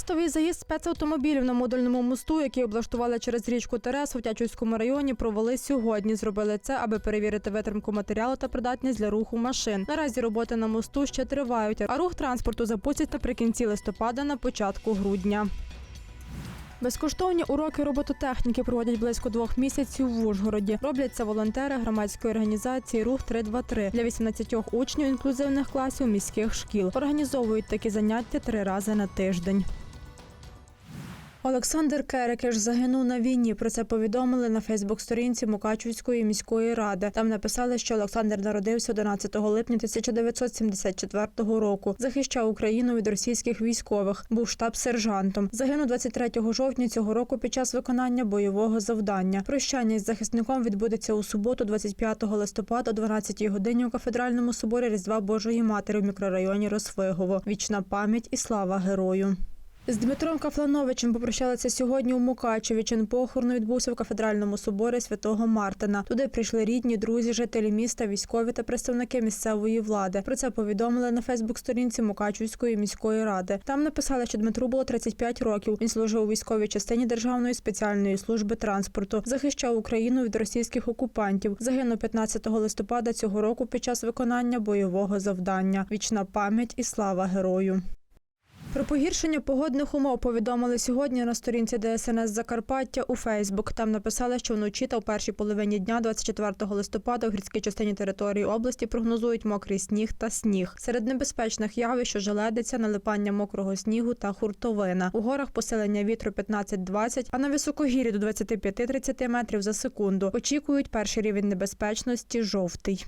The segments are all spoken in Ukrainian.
Тестовий заїзд спецавтомобілів на модульному мосту, який облаштували через річку Терес у Тячівському районі, провели сьогодні. Зробили це, аби перевірити витримку матеріалу та придатність для руху машин. Наразі роботи на мосту ще тривають, а рух транспорту запустять наприкінці листопада на початку грудня. Безкоштовні уроки робототехніки проводять близько двох місяців в Ужгороді. Роблять це волонтери громадської організації Рух 323 для 18 учнів інклюзивних класів міських шкіл. Організовують такі заняття три рази на тиждень. Олександр Керекеш загинув на війні. Про це повідомили на Фейсбук-сторінці Мукачівської міської ради. Там написали, що Олександр народився 11 липня 1974 року. Захищав Україну від російських військових. Був штаб-сержантом. Загинув 23 жовтня цього року під час виконання бойового завдання. Прощання із захисником відбудеться у суботу, 25 листопада, о 12 годині у кафедральному соборі Різдва Божої Матері в мікрорайоні Росвигово. Вічна пам'ять і слава герою. З Дмитром Кафлановичем попрощалися сьогодні у Мукачеві. Чин похорону відбувся в кафедральному соборі святого Мартина. Туди прийшли рідні, друзі, жителі міста, військові та представники місцевої влади. Про це повідомили на Фейсбук-сторінці Мукачевської міської ради. Там написали, що Дмитру було 35 років. Він служив у військовій частині Державної спеціальної служби транспорту, захищав Україну від російських окупантів. Загинув 15 листопада цього року під час виконання бойового завдання. Вічна пам'ять і слава герою. Про погіршення погодних умов повідомили сьогодні на сторінці ДСНС Закарпаття у Фейсбук. Там написали, що вночі та в першій половині дня, 24 листопада, в гірській частині території області прогнозують мокрий сніг та сніг. Серед небезпечних явищ ожеледиця, налипання мокрого снігу та хуртовина. У горах посилення вітру 15-20, а на високогір'ї до 25-30 метрів за секунду. Очікують перший рівень небезпечності жовтий.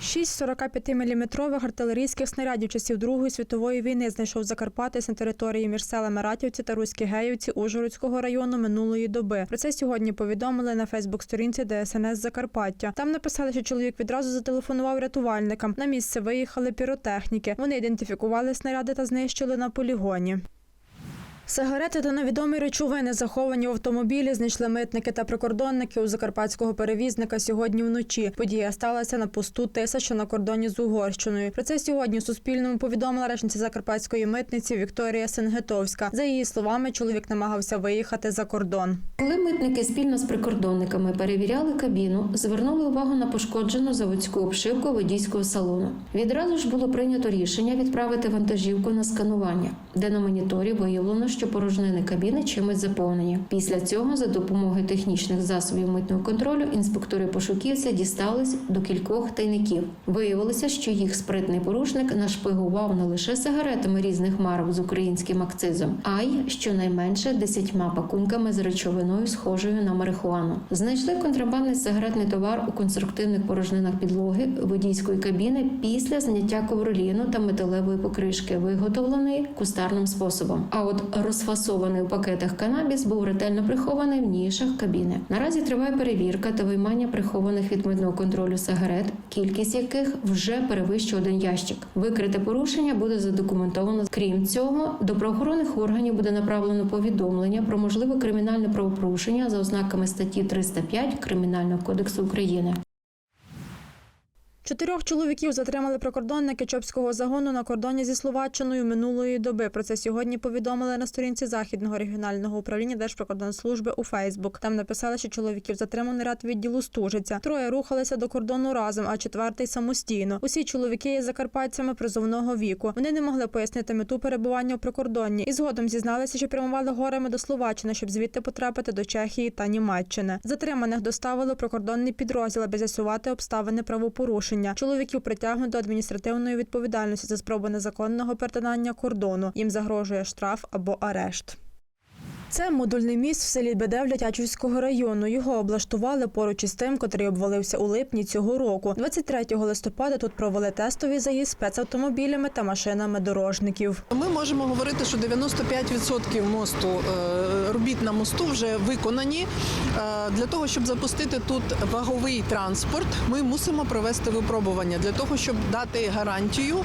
Шість 45-мм артилерійських снарядів часів Другої світової війни знайшов Закарпатець на території між селами Ратівці та Руські Геївці Ужгородського району минулої доби. Про це сьогодні повідомили на Фейсбук-сторінці ДСНС Закарпаття. Там написали, що чоловік відразу зателефонував рятувальникам. На місце виїхали піротехніки. Вони ідентифікували снаряди та знищили на полігоні. Сигарети та невідомі речовини, заховані в автомобілі, знайшли митники та прикордонники у закарпатського перевізника сьогодні вночі. Подія сталася на посту Тиса, що на кордоні з Угорщиною. Про це сьогодні Суспільному повідомила речниця закарпатської митниці Вікторія Сенгетовська. За її словами, чоловік намагався виїхати за кордон. Коли митники спільно з прикордонниками перевіряли кабіну, звернули увагу на пошкоджену заводську обшивку водійського салону. Відразу ж було прийнято рішення відправити вантажівку на сканування, де на моніторі виявлено, що порожнини кабіни чимось заповнені. Після цього, за допомогою технічних засобів митного контролю, інспектори пошуківця дістались до кількох тайників. Виявилося, що їх спритний порушник нашпигував не лише сигаретами різних марок з українським акцизом, а й щонайменше десятьма пакунками з речовиною, схожою на марихуану. Знайшли контрабандний сигаретний товар у конструктивних порожнинах підлоги водійської кабіни після зняття ковроліну та металевої покришки, виготовленої кустарним способом. А от розфасований у пакетах канабіс був ретельно прихований в нішах кабіни. Наразі триває перевірка та виймання прихованих від митного контролю сигарет, кількість яких вже перевищує один ящик. Викрите порушення буде задокументовано. Крім цього, до правоохоронних органів буде направлено повідомлення про можливе кримінальне правопорушення за ознаками статті 305 Кримінального кодексу України. Чотирьох чоловіків затримали прикордонники Чопського загону на кордоні зі Словаччиною минулої доби. Про це сьогодні повідомили на сторінці західного регіонального управління Держприкордонслужби у Фейсбук. Там написали, що чоловіків затриманий ряд відділу Стужиця. Троє рухалися до кордону разом, а четвертий самостійно. Усі чоловіки є закарпатцями призовного віку. Вони не могли пояснити мету перебування у прикордонні і згодом зізналися, що прямували горами до Словаччини, щоб звідти потрапити до Чехії та Німеччини. Затриманих доставили прикордонний підрозділ, аби з'ясувати обставини правопорушення. Чоловіків притягнуть до адміністративної відповідальності за спробу незаконного перетинання кордону. Їм загрожує штраф або арешт. Це модульний міст в селі Бедевля Тячівського району. Його облаштували поруч із тим, котрий обвалився у липні цього року. 23 листопада тут провели тестовий заїзд спецавтомобілями та машинами дорожників. Ми можемо говорити, що 95% мосту е, робіт на мосту вже виконані. Е, Для того, щоб запустити тут ваговий транспорт, ми мусимо провести випробування для того, щоб дати гарантію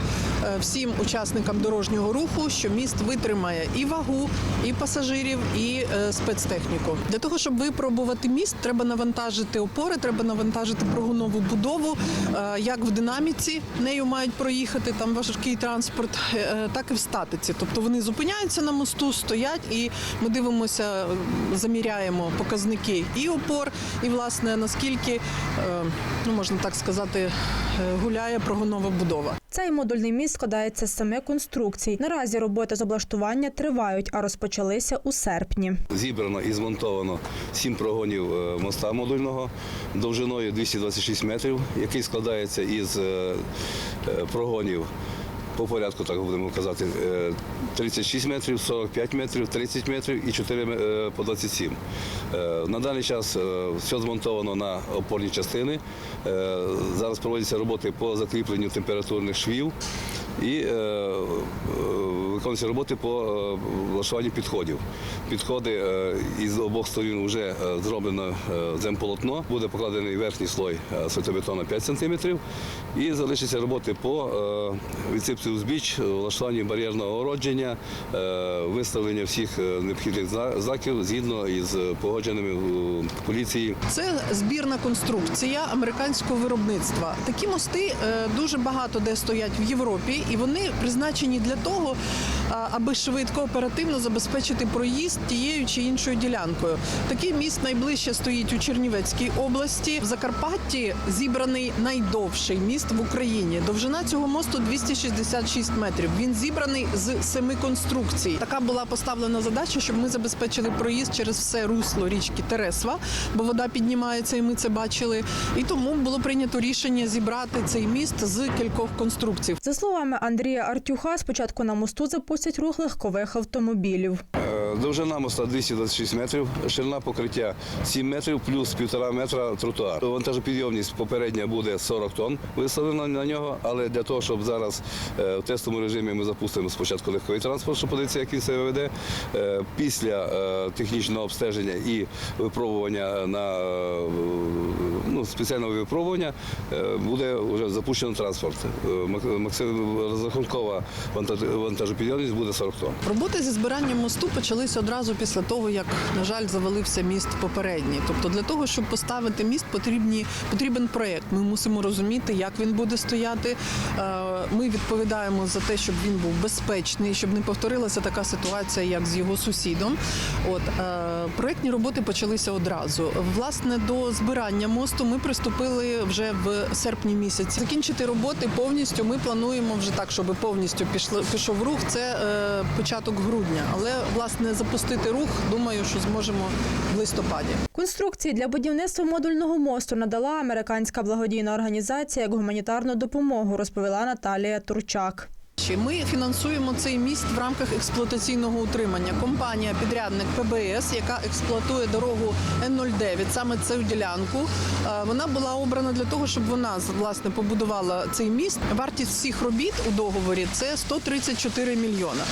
е, всім учасникам дорожнього руху, що міст витримає і вагу, і пасажирів, е, спецтехніку. Для того, щоб випробувати міст, треба навантажити опори, треба навантажити прогонову будову, е, як в динаміці нею мають проїхати там важкий транспорт, е, так і в статиці. Тобто вони зупиняються на мосту, стоять, і ми дивимося, заміряємо показники і опор, і власне наскільки ну можна так сказати, гуляє прогонова будова. Цей модульний міст складається з семи конструкцій. Наразі роботи з облаштування тривають, а розпочалися у серпні. Зібрано і змонтовано сім прогонів е, моста модульного довжиною 226 метрів, який складається із е, е, прогонів. По порядку, так будемо казати, е, 36 метрів, 45 метрів, 30 метрів і 4 е, по 27. Е, На даний час е, все змонтовано на опорні частини. Е, Зараз проводяться роботи по закріпленню температурних швів і е, е, виконуються роботи по е, влаштуванню підходів. Підходи із обох сторін вже зроблено земполотно, буде покладений верхній слой асфальтобетону 5 см і залишаться роботи по відсипці узбіч, влаштуванню бар'єрного огородження, виставлення всіх необхідних зна- знаків згідно із погодженими поліції Це збірна конструкція американського виробництва. Такі мости дуже багато де стоять в Європі, і вони призначені для того, аби швидко оперативно забезпечити проїзд тією чи іншою ділянкою. Такий міст найближче стоїть у Чернівецькій області. В Закарпатті зібраний найдовший міст в Україні. Довжина цього мосту 266 метрів. Він зібраний з семи конструкцій. Така була поставлена задача, щоб ми забезпечили проїзд через все русло річки Тересва, бо вода піднімається, і ми це бачили. І тому було прийнято рішення зібрати цей міст з кількох конструкцій. За словами Андрія Артюха, спочатку на мосту запустять рух легкових автомобілів. Е, Довжина моста 226 метрів, ширина покриття 7 метрів, плюс 1,5 метра тротуар. Вантажопідйомність попередня буде 40 тонн виставлена на нього, але для того, щоб зараз е, в тестовому режимі ми запустимо спочатку легковий транспорт, щоб подивитися, як він себе веде. Е, Після технічного обстеження і випробування на ну, спеціального випробування буде вже запущено транспорт. Максим- Розрахункова вантаж- вантажопідйомність буде 40 тонн. Роботи зі збиранням мосту почалися одразу після того, як, на жаль, завалився міст попередній. Тобто, для того, щоб поставити міст, потрібні, потрібен проєкт. Ми мусимо розуміти, як він буде стояти. Е, Ми відповідаємо за те, щоб він був безпечний, щоб не повторилася така ситуація, як з його сусідом. От е, проєктні роботи почалися одразу. Власне, до збирання мосту ми приступили вже в серпні місяці. Закінчити роботи повністю ми плануємо вже так, щоб повністю пішло, пішов рух. Це початок грудня. Але власне запустити рух, думаю, що зможемо в листопаді. Конструкції для будівництва модульного мосту надала американська благодійна організація як гуманітарну допомогу, розповіла Наталія Турчак. Ми фінансуємо цей міст в рамках експлуатаційного утримання. Компанія підрядник ПБС, яка експлуатує дорогу Н-09, саме цю ділянку. е, Вона була обрана для того, щоб вона власне побудувала цей міст. Вартість всіх робіт у договорі це 134 мільйона.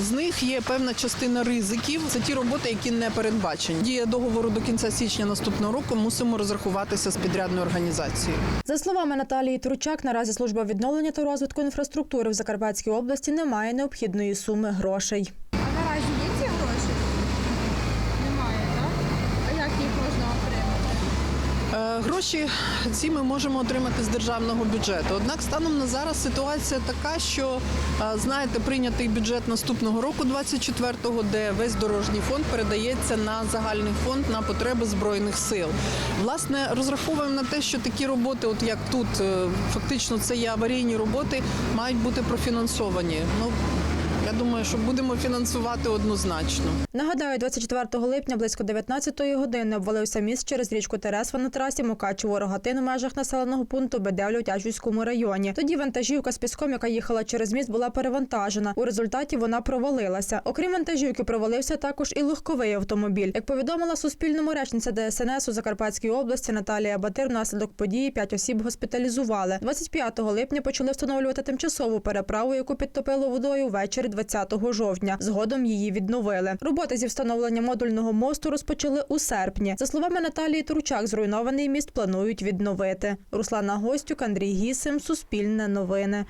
З них є певна частина ризиків. Це ті роботи, які не передбачені. Дія договору до кінця січня наступного року. Мусимо розрахуватися з підрядною організацією. За словами Наталії Турчак, наразі служба відновлення та розвитку інфраструктури в Закарпатській області немає необхідної суми грошей. А наразі є ці гроші? Немає, так? А як їх можна отримати? Е, Гроші ці ми можемо отримати з державного бюджету. Однак станом на зараз ситуація така, що знаєте, прийнятий бюджет наступного року, 24-го, де весь дорожній фонд передається на загальний фонд на потреби збройних сил. Власне, розраховуємо на те, що такі роботи, от як тут, е, фактично це є аварійні роботи, мають бути профінансовані. Ну Я думаю, що будемо фінансувати однозначно. Нагадаю, 24 липня близько 19-ї години обвалився міст через річку Тересва на трасі Мукачево-Рогатин у межах населеного пункту Бедевлю Тячівському районі. Тоді вантажівка з піском, яка їхала через міст, була перевантажена. У результаті вона провалилася. Окрім вантажівки, провалився також і легковий автомобіль. Як повідомила Суспільному речниця ДСНС у Закарпатській області Наталія Батир, внаслідок події п'ять осіб госпіталізували. 25 липня почали встановлювати тимчасову переправу, яку підтопило водою ввечері 20 жовтня. Згодом її відновили. Роботи зі встановлення модульного мосту розпочали у серпні. За словами Наталії Турчак, зруйнований міст планують відновити. Руслана Гостюк, Андрій Гісим, Суспільне новини.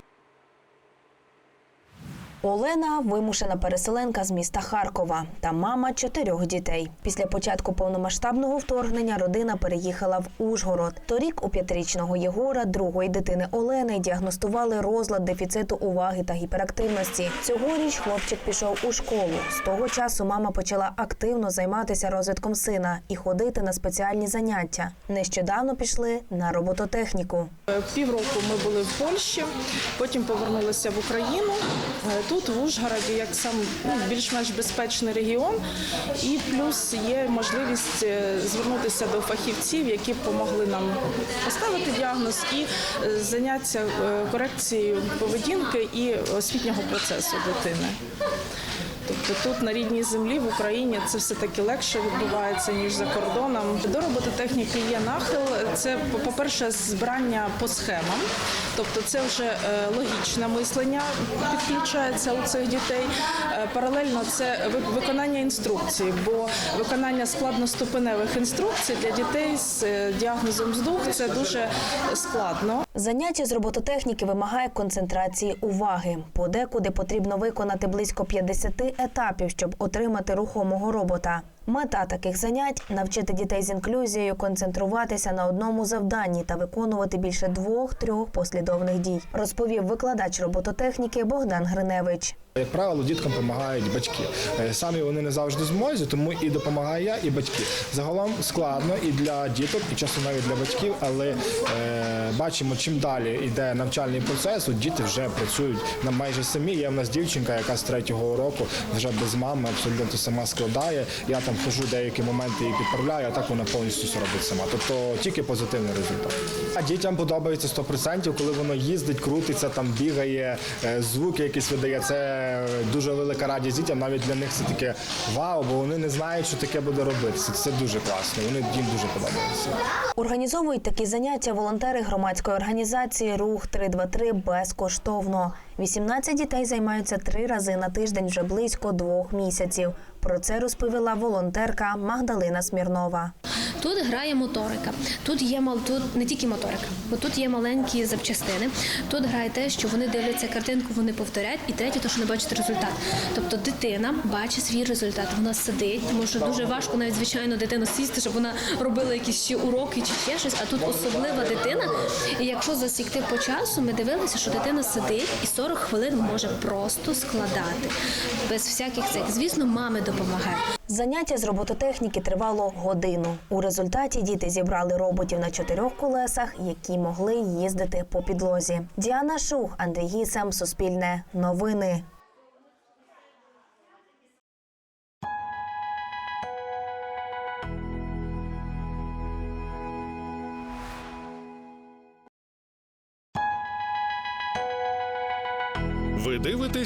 Олена вимушена переселенка з міста Харкова та мама чотирьох дітей. Після початку повномасштабного вторгнення родина переїхала в Ужгород. Торік у п'ятирічного Єгора, другої дитини Олени, діагностували розлад дефіциту уваги та гіперактивності. Цьогоріч хлопчик пішов у школу. З того часу мама почала активно займатися розвитком сина і ходити на спеціальні заняття. Нещодавно пішли на робототехніку. Півроку ми були в Польщі, потім повернулися в Україну. Тут в Ужгороді як сам ну, більш-менш безпечний регіон, і плюс є можливість е, звернутися до фахівців, які допомогли нам поставити діагноз і е, зайнятися е, корекцією поведінки і освітнього процесу дитини. Тобто тут на рідній землі в Україні це все таки легше відбувається ніж за кордоном. До робототехніки є нахил. Це по-перше, збирання по схемам, тобто це вже е, логічне мислення підключається у цих дітей. Е, Паралельно це ви- виконання інструкцій, бо виконання складноступеневих інструкцій для дітей з е, діагнозом здух це дуже складно. Заняття з робототехніки вимагає концентрації уваги. Подекуди потрібно виконати близько 50 етапів, щоб отримати рухомого робота. Мета таких занять навчити дітей з інклюзією концентруватися на одному завданні та виконувати більше двох-трьох послідовних дій, розповів викладач робототехніки Богдан Гриневич. Як правило, діткам допомагають батьки. Е, Самі вони не завжди змозі, тому і допомагаю я, і батьки. Загалом складно і для діток, і часто навіть для батьків, але е, бачимо, чим далі йде навчальний процес, от діти вже працюють на майже самі. Є в нас дівчинка, яка з третього року вже без мами абсолютно сама складає. Я там хожу деякі моменти і підправляю, а так вона повністю все робить сама. Тобто тільки позитивний результат. А дітям подобається 100%, коли воно їздить, крутиться, там бігає, е, звуки якісь видає. Це дуже велика радість дітям. Навіть для них це таке вау, бо вони не знають, що таке буде робитися. Це дуже класно. Вони їм дуже подобається. Організовують такі заняття волонтери громадської організації Рух 323 безкоштовно. 18 дітей займаються три рази на тиждень вже близько двох місяців. Про це розповіла волонтерка Магдалина Смірнова. Тут грає моторика. Тут є тут не тільки моторика, бо тут є маленькі запчастини. Тут грає те, що вони дивляться картинку, вони повторяють, і третє, то що не бачать результат. Тобто дитина бачить свій результат. Вона сидить, тому що дуже важко навіть звичайно дитину сісти, щоб вона робила якісь ще уроки чи ще щось. А тут особлива дитина. І якщо засікти по часу, ми дивилися, що дитина сидить і 40 хвилин може просто складати без всяких цих. Звісно, мами допомагають. Заняття з робототехніки тривало годину. У результаті діти зібрали роботів на чотирьох колесах, які могли їздити по підлозі. Діана Шух, Андрій Гісем, Суспільне, Новини.